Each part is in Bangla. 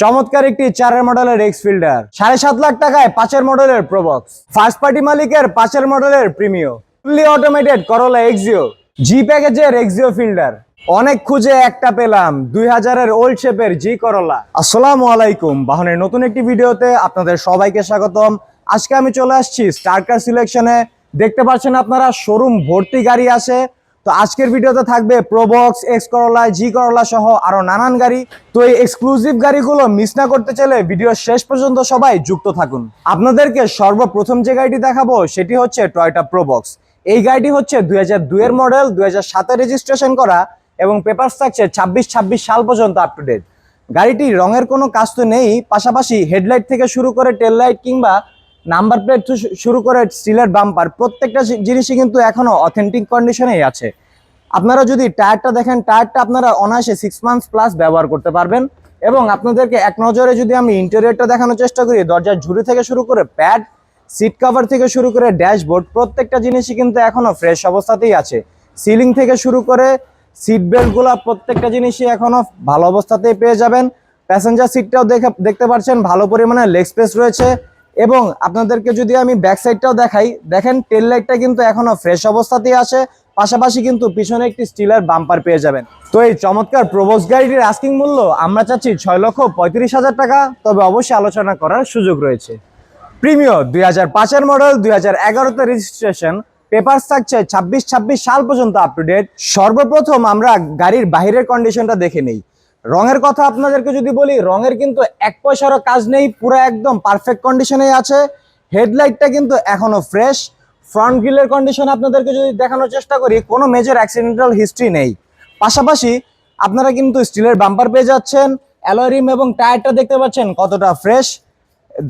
চমৎকার একটি চারের মডেলের এক্স ফিল্ডার সাড়ে সাত লাখ টাকায় পাঁচের মডেলের প্রবক্স ফার্স্ট পার্টি মালিকের পাঁচের মডেলের Premio fully automated Corolla Axio G প্যাকেজের এক্সিও ফিল্ডার অনেক খুঁজে একটা পেলাম, দুই হাজারের ওল্ড শেপের জি করলা আসসালামু আলাইকুম। বাহনের নতুন একটি ভিডিওতে আপনাদের সবাইকে স্বাগতম। আজকে আমি চলে আসছি স্টারকার সিলেকশনে দেখতে পাচ্ছেন আপনারা শোরুম ভর্তি গাড়ি আছে। তো আজকের ভিডিওতে থাকবে প্রোবক্স এক্স করলা জি করলা সহ আরও নানান গাড়ি। তো এই এক্সক্লুসিভ গাড়িগুলো মিস না করতে চাইলে ভিডিও শেষ পর্যন্ত সবাই যুক্ত থাকুন। আপনাদেরকে সর্বপ্রথম যে গাড়িটি দেখাবো, সেটি হচ্ছে টয়টা প্রোবক্স এই গাড়িটি হচ্ছে দুই দুইয়ের মডেল দুই সাতে রেজিস্ট্রেশন করা এবং পেপারস থাকছে ছাব্বিশ ছাব্বিশ সাল পর্যন্ত আপ টু ডেট গাড়িটি রঙের কোনো কাজ তো নেই, পাশাপাশি হেডলাইট থেকে শুরু করে টেল লাইট কিংবা নাম্বার প্লেট শুরু করে স্টিলের বাম্পার, প্রত্যেকটা জিনিসই কিন্তু এখনও অথেন্টিক কন্ডিশনেই আছে। আপনারা যদি টায়ারটা দেখেন, টায়ারটা আপনারা অনায়াসে সিক্স মান্থস প্লাস ব্যবহার করতে পারবেন। এবং আপনাদেরকে এক নজরে যদি আমি ইন্টেরিয়রটা দেখানোর চেষ্টা করি, দরজার ঝুড়ি থেকে শুরু করে প্যাড সিট কাভার থেকে শুরু করে ড্যাশবোর্ড প্রত্যেকটা জিনিসই কিন্তু এখনও ফ্রেশ অবস্থাতেই আছে। সিলিং থেকে শুরু করে সিট বেল্টগুলো প্রত্যেকটা জিনিসই এখনও ভালো অবস্থাতেই পেয়ে যাবেন। প্যাসেঞ্জার সিটটাও দেখে, দেখতে পাচ্ছেন ভালো পরিমাণে লেগ স্পেস রয়েছে। এবং আপনাদেরকে যদি আমি ব্যাক সাইডটাও দেখাই, দেখেন টেল লাইটটা কিন্তু এখনও ফ্রেশ অবস্থাতেই আছে, পাশাপাশি কিন্তু পিছনে একটি স্টিলের বাম্পার পেয়ে যাবেন। তো এই চমৎকার প্রবোস গাড়িটির আস্কিং মূল্য, আমরা চাচ্ছি ছয় লক্ষ পঁয়ত্রিশ হাজার টাকা, তবে অবশ্যই আলোচনা করার সুযোগ রয়েছে। প্রিমিও দুই হাজার পাঁচের মডেল দুই হাজার এগারোতে রেজিস্ট্রেশন পেপার থাকছে ছাব্বিশ ছাব্বিশ সাল পর্যন্ত আপ টু ডেট সর্বপ্রথম আমরা গাড়ির বাহিরের কন্ডিশনটা দেখে নেই। রঙের কথা আপনাদেরকে যদি বলি, রঙের কিন্তু এক পয়সারও কাজ নেই, পুরো একদম পারফেক্ট কন্ডিশনে আছে। হেডলাইটটা কিন্তু এখনও ফ্রেশ ফ্রন্ট গ্রিলের কন্ডিশন আপনাদেরকে যদি দেখানোর চেষ্টা করি, কোনো মেজর অ্যাক্সিডেন্টাল হিস্ট্রি নেই। পাশাপাশি আপনারা কিন্তু স্টিলের বাম্পার পেয়ে যাচ্ছেন অ্যালোরিম এবং টায়ারটা দেখতে পাচ্ছেন কতটা ফ্রেশ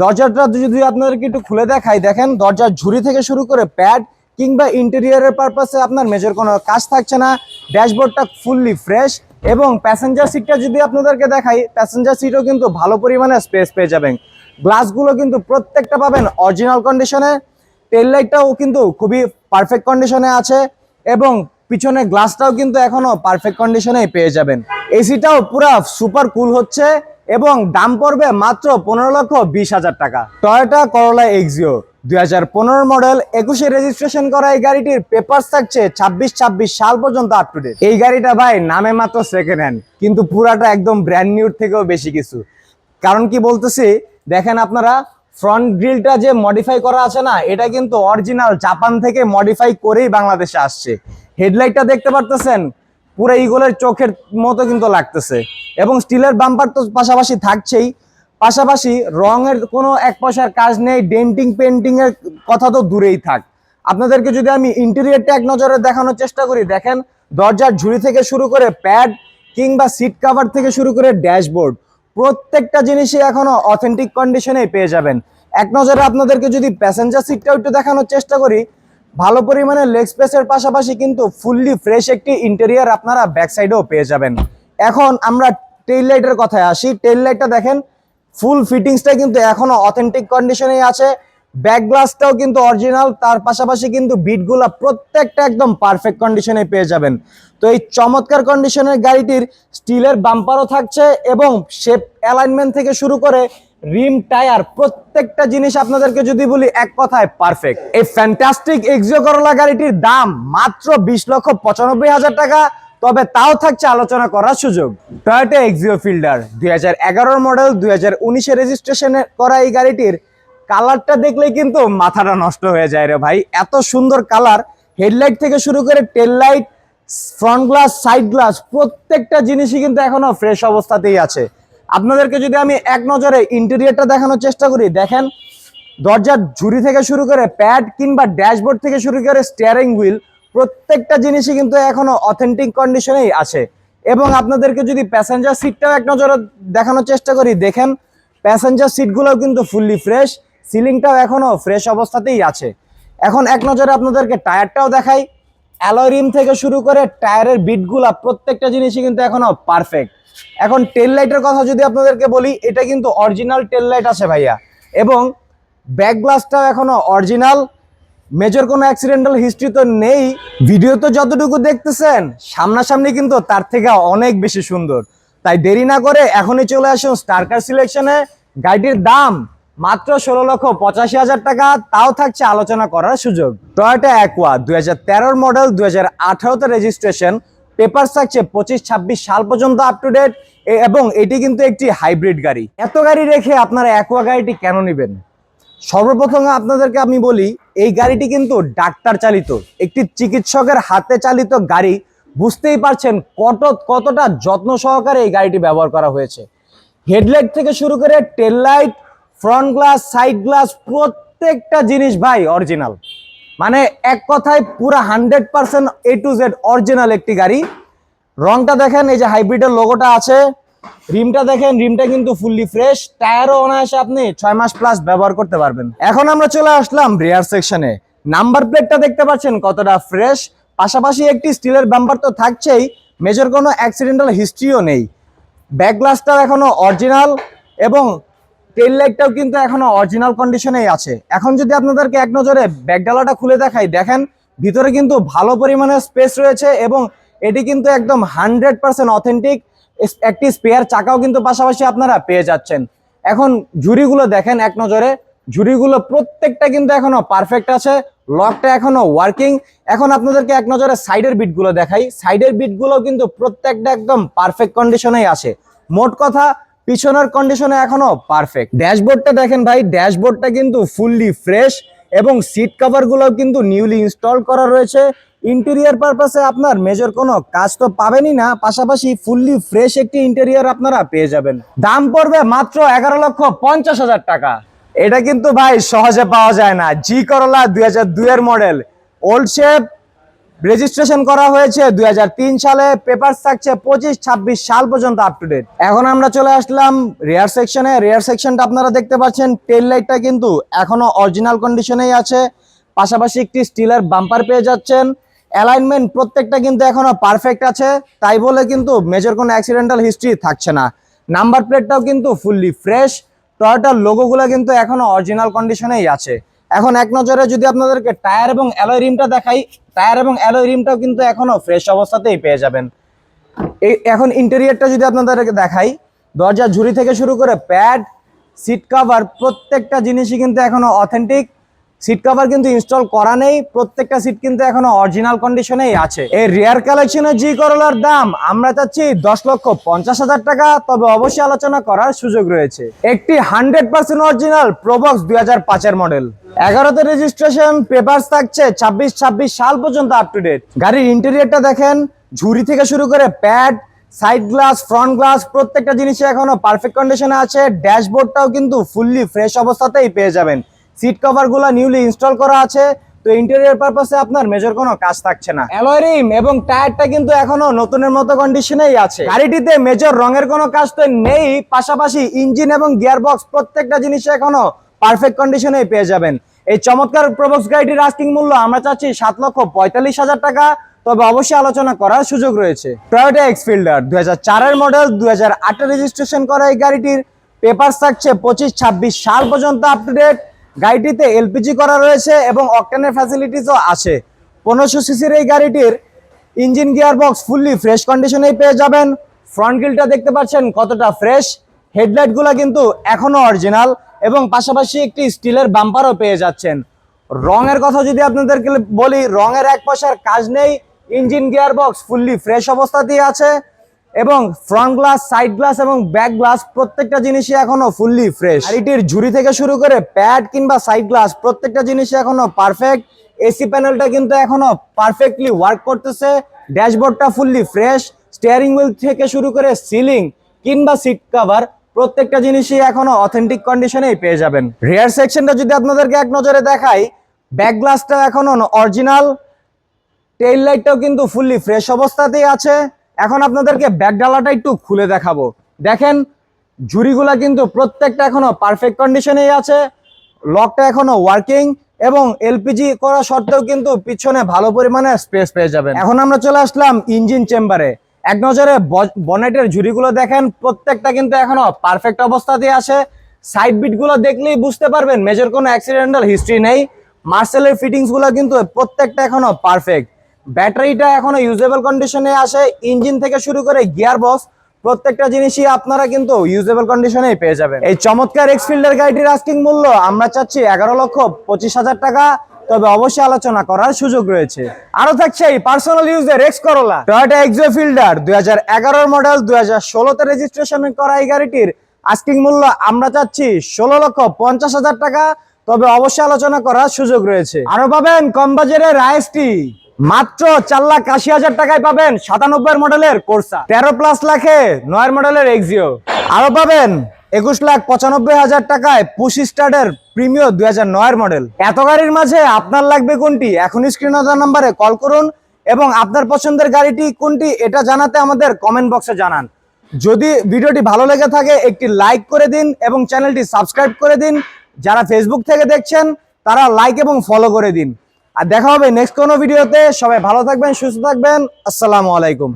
দরজাটা যদি আপনাদেরকে একটু খুলে দেখাই, দেখেন দরজার ঝুড়ি থেকে শুরু করে প্যাড কিংবা ইন্টেরিয়ারের পারপাসে আপনার মেজর কোনো কাজ থাকছে না। ড্যাশবোর্ডটা ফুললি ফ্রেশ এবং প্যাসেঞ্জার সিটটা যদি আপনাদেরকে দেখাই প্যাসেঞ্জার সিটও কিন্তু ভালো পরিমাণে স্পেস পেয়ে যাবেন। গ্লাসগুলো কিন্তু প্রত্যেকটা পাবেন অরিজিনাল কন্ডিশনে টেল লাইটটাও কিন্তু খুবই পারফেক্ট কন্ডিশনে আছে এবং পিছনে গ্লাসটাও কিন্তু এখনও পারফেক্ট কন্ডিশনেই পেয়ে যাবেন। এসিটাও পুরো সুপার কুল হচ্ছে এবং দাম পড়বে মাত্র পনেরো লক্ষ বিশ হাজার টাকা। টয়োটা করলা এক্সিও দুই হাজার পনেরো মডেল, একুশে রেজিস্ট্রেশন করা এই গাড়িটির পেপার থাকছে ছাব্বিশ ছাব্বিশ সাল পর্যন্ত আপ টু ডেট এই গাড়িটা ভাই নামে মাত্র সেকেন্ড হ্যান্ড কিন্তু পুরাটা একদম ব্র্যান্ড নিউর থেকেও বেশি কিছু। কারণ কি বলতেছি, দেখেন আপনারা ফ্রন্ট গ্রিলটা যে মডিফাই করা আছে না, এটা কিন্তু অরিজিনাল জাপান থেকে মডিফাই করেই বাংলাদেশে আসছে। হেডলাইটটা দেখতে পারতেছেন, পুরো ইগলের চোখের মতো কিন্তু লাগতেছে। এবং স্টিলের বাম্পার তো পাশাপাশি থাকছেই। পাশাপাশি রঙের কোনো এক পয়সার কাজ নেই ডেন্টিং পেন্টিং এর কথা তো দূরেই থাক। আপনাদেরকে যদি আমি ইন্টেরিয়রটা এক নজরে দেখানোর চেষ্টা করি, দেখেন দরজার ঝুড়ি থেকে শুরু করে প্যাড কিংবা সিট কভার থেকে শুরু করে ড্যাশবোর্ড প্রত্যেকটা জিনিসই এখনও অথেন্টিক কন্ডিশনেই পেয়ে যাবেন। এক নজরে আপনাদেরকে যদি প্যাসেঞ্জার সিটটাও একটু দেখানোর চেষ্টা করি, ভালো পরিমাণে লেগ স্পেসের পাশাপাশি কিন্তু ফুললি ফ্রেশ একটি ইন্টেরিয়র আপনারা ব্যাক সাইডেও পেয়ে যাবেন। এখন আমরা টেইল লাইটের কথায় আসি। টেইল লাইটটা দেখেন ফুল ফিটিংসটা কিন্তু এখনও অথেন্টিক কন্ডিশনেই আছে। ব্যাক গ্লাসটাও কিন্তু অরিজিনাল তার পাশাপাশি কিন্তু বিটগুলা প্রত্যেকটা একদম পারফেক্ট কন্ডিশনে পেয়ে যাবেন। তো এই চমৎকার কন্ডিশনের গাড়িটির স্টিলের বাম্পারও থাকছে এবং শেপ অ্যালাইনমেন্ট থেকে শুরু করে রিম টায়ার প্রত্যেকটা জিনিস আপনাদেরকে যদি বলি এক কথায় পারফেক্ট এই ফ্যান্টাস্টিক এক্সিও করলা গাড়িটির দাম মাত্র বিশ লক্ষ পঁচানব্বই হাজার টাকা। তবে তাও থাকছে আলোচনা করার সুযোগ। টয়োটা এক্সিও ফিল্ডার দুই হাজার মডেল দুই হাজার উনিশে রেজিস্ট্রেশনে করা এই গাড়িটির কালারটা দেখলেই কিন্তু মাথাটা নষ্ট হয়ে যায় রে ভাই। এত সুন্দর কালার হেডলাইট থেকে শুরু করে tail light front glass side glass প্রত্যেকটা জিনিসই কিন্তু এখনও ফ্রেশ অবস্থাতেই আছে। আপনাদেরকে যদি আমি এক নজরে ইন্টেরিয়রটা দেখানোর চেষ্টা করি, দেখেন দরজার ঝুড়ি থেকে শুরু করে প্যাড কিংবা ড্যাশবোর্ড থেকে শুরু করে স্টিয়ারিং হুইল প্রত্যেকটা জিনিসই কিন্তু এখনও অথেন্টিক কন্ডিশনেই আছে। এবং আপনাদেরকে যদি প্যাসেঞ্জার সিটটাও এক নজরে দেখানোর চেষ্টা করি, দেখেন প্যাসেঞ্জার সিটগুলোও কিন্তু ফুললি ফ্রেশ সিলিংটাও এখনও ফ্রেশ অবস্থাতেই আছে। এখন এক নজরে আপনাদেরকে টায়ারটাও দেখাই। অ্যালয় থেকে শুরু করে টায়ারের বিটগুলা প্রত্যেকটা জিনিসই কিন্তু এখনও পারফেক্ট এখন টেল লাইটের কথা যদি আপনাদেরকে বলি, এটা কিন্তু অরিজিনাল টেল লাইট আছে ভাইয়া। এবং ব্যাক গ্লাসটাও এখনও অরিজিনাল মেজর কোনো অ্যাক্সিডেন্টাল হিস্ট্রি তো নেই। ভিডিও তো যতটুকু দেখতেছেন, সামনাসামনি কিন্তু তার থেকে অনেক বেশি সুন্দর। তাই দেরি না করে এখনই চলে আসুন স্টারকার সিলেকশনে গাড়িটির দাম মাত্র ষোলো লক্ষ পঁচাশি হাজার টাকা, তাও থাকছে আলোচনা করার সুযোগ। টয়োটা অ্যাকোয়া দুই হাজার মডেল দুই হাজার আঠারোতে রেজিস্ট্রেশন পেপার থাকছে পঁচিশ, ছাব্বিশ সাল পর্যন্ত আপ টু ডেট এবং এটি কিন্তু একটি হাইব্রিড গাড়ি। এত গাড়ি রেখে আপনারা অ্যাকোয়া গাড়িটি কেন নেবেন? সর্বপ্রথম আপনাদেরকে আমি বলি, এই গাড়িটি কিন্তু ডাক্তার চালিত, একটি চিকিৎসকের হাতে চালিত গাড়ি। বুঝতেই পারছেন কত, কতটা যত্ন সহকারে এই গাড়িটি ব্যবহার করা হয়েছে। হেডলাইট থেকে শুরু করে tail light front glass side glass প্রত্যেকটা জিনিস ভাই অরিজিনাল মানে এক কথায় পুরো hundred percent A to Z original একটি গাড়ি। রংটা দেখেন, এই যে হাইব্রিডের লোগোটা আছে। রিমটা দেখেন, রিমটা কিন্তু ফুললি ফ্রেশ টায়ারও অনায়াসে আপনি ছয় মাস প্লাস ব্যবহার করতে পারবেন। এখন আমরা চলে আসলাম রেয়ার সেকশনে নাম্বার প্লেটটা দেখতে পাচ্ছেন কতটা ফ্রেশ পাশাপাশি একটি স্টিলের বাম্পার তো থাকছেই মেজর কোনো অ্যাক্সিডেন্টাল হিস্ট্রিও নেই। ব্যাক গ্লাসটাও এখনও অরিজিনাল এবং টেল লাইটটাও কিন্তু এখনও অরিজিনাল কন্ডিশনেই আছে। এখন যদি আপনাদেরকে এক নজরে ব্যাকডালাটা খুলে দেখাই, দেখেন ভিতরে কিন্তু ভালো পরিমাণে স্পেস রয়েছে এবং এটি কিন্তু একদম হান্ড্রেড পার্সেন্ট অথেন্টিক একটি স্পেয়ার চাকাও কিন্তু পাশাপাশি আপনারা পেয়ে যাচ্ছেন। এখন ঝুড়িগুলো দেখেন এক নজরে, ঝুড়িগুলো প্রত্যেকটা কিন্তু এখনও পারফেক্ট আছে লকটা এখনও ওয়ার্কিং এখন আপনাদেরকে এক নজরে সাইডের বিটগুলো দেখাই। সাইডের বিটগুলো কিন্তু প্রত্যেকটা একদম পারফেক্ট কন্ডিশনেই আছে। মোট কথা, পিছনের কন্ডিশনে এখনও পারফেক্ট ড্যাশবোর্ডটা দেখেন ভাই, ড্যাশবোর্ডটা কিন্তু ফুললি ফ্রেশ এবং সিট কভারগুলো কিন্তু নিউলি ইনস্টল করা রয়েছে। ইন্টেরিয়ার পারপাসে আপনার মেজর কোনো কাজ তো পাবেনই না, পাশাপাশি ফুললি ফ্রেশ একটি ইন্টেরিয়ার আপনারা পেয়ে যাবেন। দাম পড়বে মাত্র এগারো লক্ষ পঞ্চাশ হাজার টাকা। এটা কিন্তু ভাই সহজে পাওয়া যায় না। জি করলা দুই হাজার দুইয়ের মডেল ওল্ড শেপ রেজিস্ট্রেশন করা হয়েছে দু হাজার তিন সালে পেপার থাকছে পঁচিশ, ছাব্বিশ সাল পর্যন্ত আপ টু ডেট এখন আমরা চলে আসলাম রেয়ার সেকশনে রেয়ার সেকশনটা আপনারা দেখতে পাচ্ছেন টেল লাইটটা কিন্তু এখনও অরিজিনাল কন্ডিশনেই আছে। পাশাপাশি একটি স্টিলের বাম্পার পেয়ে যাচ্ছেন। অ্যালাইনমেন্ট প্রত্যেকটা কিন্তু এখনও পারফেক্ট আছে। তাই বলে কিন্তু মেজর কোনো অ্যাক্সিডেন্টাল হিস্ট্রি থাকছে না। নাম্বার প্লেটটাও কিন্তু ফুললি ফ্রেশ টয়োটার লোগোগুলো কিন্তু এখনও অরিজিনাল কন্ডিশনেই আছে। এখন এক নজরে যদি আপনাদেরকে টায়ার এবং অ্যালয় রিমটা দেখাই টায়ার এবং অ্যালয় রিমটাও কিন্তু এখনও ফ্রেশ অবস্থাতেই পেয়ে যাবেন। এই এখন ইন্টেরিয়ারটা যদি আপনাদেরকে দেখাই দরজা ঝুড়ি থেকে শুরু করে প্যাড সিট কভার প্রত্যেকটা জিনিসই কিন্তু এখনও অথেন্টিক সিট কভার কিন্তু ইনস্টল করা নেই, প্রত্যেকটা সিট কিন্তু এখনও অরিজিনাল কন্ডিশনেই আছে। এই রেয়ার কালেকশনের জি করলার দাম আমরা চাচ্ছি দশ লক্ষ পঞ্চাশ হাজার টাকা, তবে অবশ্যই আলোচনা করার সুযোগ রয়েছে। একটি হান্ড্রেড পার্সেন্ট অরিজিনাল প্রবক্স দুই হাজার পাঁচের মডেল এগারোতে রেজিস্ট্রেশন পেপারস থাকছে ছাব্বিশ ছাব্বিশ সাল পর্যন্ত আপ টু ডেট গাড়ির ইন্টেরিয়ারটা দেখেন, ঝুড়ি থেকে শুরু করে pad side glass front glass প্রত্যেকটা জিনিসই এখনও পারফেক্ট কন্ডিশনে আছে। ড্যাশবোর্ডটাও কিন্তু ফুললি ফ্রেশ অবস্থাতেই পেয়ে যাবেন। সিট কভারগুলো নিউলি ইনস্টল করা আছে, তো ইন্টেরিয়র পারপাসে আপনার মেজর কোনো কাজ থাকছে না। অ্যালয় রিম এবং টায়ারটা কিন্তু এখনও নতুনের মতো কন্ডিশনেই আছে। গাড়িটিতে মেজর রঙের কোনো কাজ তো নেই, পাশাপাশি ইঞ্জিন এবং গিয়ার বক্স প্রত্যেকটা জিনিস এখনও পারফেক্ট কন্ডিশনেই পেয়ে যাবেন। এই চমৎকার প্রবক্স গাড়িটির আস্কিং মূল্য আমরা চাচ্ছি সাত লক্ষ পঁয়তাল্লিশ হাজার টাকা, তবে অবশ্যই আলোচনা করার সুযোগ রয়েছে। টয়োটা এক্স ফিল্ডার দুই হাজার মডেল দুই হাজার রেজিস্ট্রেশন করা এই গাড়িটির পেপার থাকছে পঁচিশ ছাব্বিশ সাল পর্যন্ত আপ টু ডেট গাড়িটিতে এলপিজি করা রয়েছে এবং অকটেনের ফ্যাসিলিটিসও আছে। পনেরোশো সিসির এই গাড়িটির engine gear box fully fresh কন্ডিশনেই পেয়ে যাবেন। ফ্রন্ট গ্রিলটা দেখতে পাচ্ছেন কতটা ফ্রেশ হেডলাইটগুলো কিন্তু এখনও অরিজিনাল এবং পাশাপাশি একটি স্টিলের বাম্পারও পেয়ে যাচ্ছেন। রঙের কথা যদি আপনাদেরকে বলি, রঙের এক পয়সার কাজ নেই। Engine gear box fully fresh অবস্থাতেই আছে। এবং ফ্রন্ট গ্লাস সাইড গ্লাস এবং ব্যাক গ্লাস প্রত্যেকটা জিনিসই এখনও ফুললি ফ্রেশ গাড়িটির ঝুড়ি থেকে শুরু করে প্যাড কিংবা সাইড গ্লাস প্রত্যেকটা জিনিসই এখনও পারফেক্ট এসি প্যানেলটা কিন্তু এখনও পারফেক্টলি ওয়ার্ক করতেছে। ড্যাশবোর্ডটা ফুললি ফ্রেশ স্টিয়ারিং হুইল থেকে শুরু করে সিলিং কিংবা সিট কভার প্রত্যেকটা জিনিসই এখনও অথেন্টিক কন্ডিশনেই পেয়ে যাবেন। রেয়ার সেকশনটা যদি আপনাদেরকে এক নজরে দেখাই ব্যাক গ্লাসটা এখনও অরিজিনাল টেইল লাইটটাও কিন্তু ফুললি ফ্রেশ অবস্থাতেই আছে। এখন আপনাদেরকে ব্যাক ডালাটা একটু খুলে দেখাবো। দেখেন, ঝুড়িগুলা কিন্তু প্রত্যেকটা এখনও পারফেক্ট কন্ডিশনেই আছে। লকটা এখনও ওয়ার্কিং এবং এলপিজি করা সত্ত্বেও কিন্তু পিছনে ভালো পরিমাণে স্পেস পেয়ে যাবেন। এখন আমরা চলে আসলাম ইঞ্জিন চেম্বারে এক নজরে বনেটের ঝুড়িগুলো দেখেন, প্রত্যেকটা কিন্তু এখনও পারফেক্ট অবস্থাতেই আছে। সাইড বিটগুলো দেখলেই বুঝতে পারবেন মেজর কোনো অ্যাক্সিডেন্টাল হিস্ট্রি নেই। মার্সেলের ফিটিংসগুলো কিন্তু প্রত্যেকটা এখনও পারফেক্ট ব্যাটারিটা এখনও ইউজেবল কন্ডিশনে আসে ইঞ্জিন থেকে শুরু করে গিয়ার বক্স প্রত্যেকটা জিনিসই আপনারা কিন্তু ইউজেবল কন্ডিশনেই পেয়ে যাবেন। এই চমৎকার এক্সফিল্ডার গাড়িটির আস্কিং মূল্য আমরা চাচ্ছি এগারো লক্ষ পঁচিশ হাজার টাকা, তবে অবশ্যই আলোচনা করার সুযোগ রয়েছে। আরও থাকছে এই পার্সোনাল ইউজের X Corolla Toyota Axio Fielder দুই হাজার মডেল দুই হাজার ষোলোতে রেজিস্ট্রেশন করা এই গাড়িটির আস্কিং মূল্য আমরা চাচ্ছি ষোলো লক্ষ পঞ্চাশ হাজার টাকা, তবে অবশ্যই আলোচনা করার সুযোগ রয়েছে। আরও পাবেন কম বাজারের আইএসটি মাত্র চার লাখ আশি হাজার টাকায় পাবেন সাতানব্বই মডেলের কোর্সা। তেরো প্লাস লাখে নয় মডেলের এক্সিও। আরও পাবেন একুশ লাখ পঁচানব্বই হাজার টাকায় পুশ স্টার্টের প্রিমিয় দুই হাজার নয়ের মডেল। এত গাড়ির মাঝে আপনার লাগবে কোনটি? এখন স্ক্রিন নাম্বারে কল করুন এবং আপনার পছন্দের গাড়িটি কোনটি এটা জানাতে আমাদের কমেন্ট বক্সে জানান। যদি ভিডিওটি ভালো লেগে থাকে, একটি লাইক করে দিন এবং চ্যানেলটি সাবস্ক্রাইব করে দিন। যারা ফেসবুক থেকে দেখছেন, তারা লাইক এবং ফলো করে দিন। আর দেখা হবে নেক্সট কোনো ভিডিওতে সবাই ভালো থাকবেন সুস্থ থাকবেন। আসসালামু আলাইকুম।